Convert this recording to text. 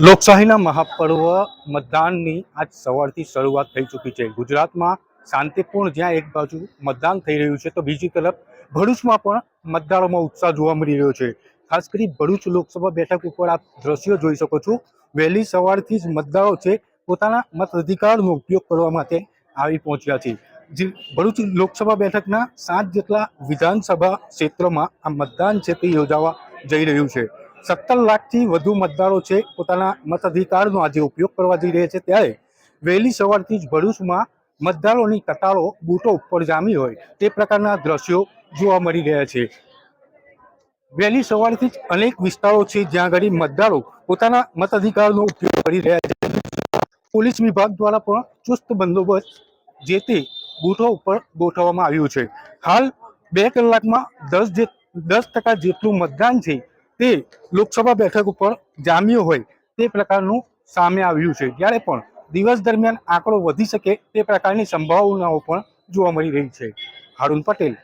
લોકશાહીના મહાપર્વ મતદાનની આજ સવારથી શરૂઆત થઈ ચૂકી છે. ગુજરાતમાં શાંતિપૂર્ણ જ્યાં એક બાજુ મતદાન થઈ રહ્યું છે, તો બીજી તરફ ભરૂચમાં પણ મતદારોમાં ઉત્સાહ જોવા મળી રહ્યો છે. ખાસ કરી ભરૂચ લોકસભા બેઠક ઉપર આપ દ્રશ્યો જોઈ શકો છો. વહેલી સવારથી જ મતદારો છે પોતાના મત અધિકારનો ઉપયોગ કરવા માટે આવી પહોંચ્યા છે. જે ભરૂચ લોકસભા બેઠકના સાત જેટલા વિધાનસભા ક્ષેત્રોમાં આ મતદાન છે તે યોજાવા જઈ રહ્યું છે. સત્તર લાખથી વધુ મતદારો છે, પોતાના મતાધિકારનો આજે ઉપયોગ કરવા જઈ રહ્યા છે. ત્યારે વહેલી સવારથી જ ભરૂચમાં મતદારોની કતારો બૂટો ઉપર જામી હોય તે પ્રકારના દ્રશ્યો જોવા મળી રહ્યા છે. વહેલી સવારથી જ અનેક વિસ્તારો છે જ્યાં આગળ મતદારો પોતાના મતાધિકારનો ઉપયોગ કરી રહ્યા છે. પોલીસ વિભાગ દ્વારા પણ ચુસ્ત બંદોબસ્ત જે તે બૂથો ઉપર ગોઠવવામાં આવ્યું છે. હાલ બે કલાકમાં દસ જે દસ ટકા જેટલું મતદાન છે તે લોકસભા બેઠક ઉપર જામ્યું હોય તે પ્રકારનું સામે આવ્યું છે. જ્યારે પણ દિવસ દરમિયાન આંકડો વધી શકે તે પ્રકારની સંભાવનાઓ પણ જોવા મળી રહી છે. હારુન પટેલ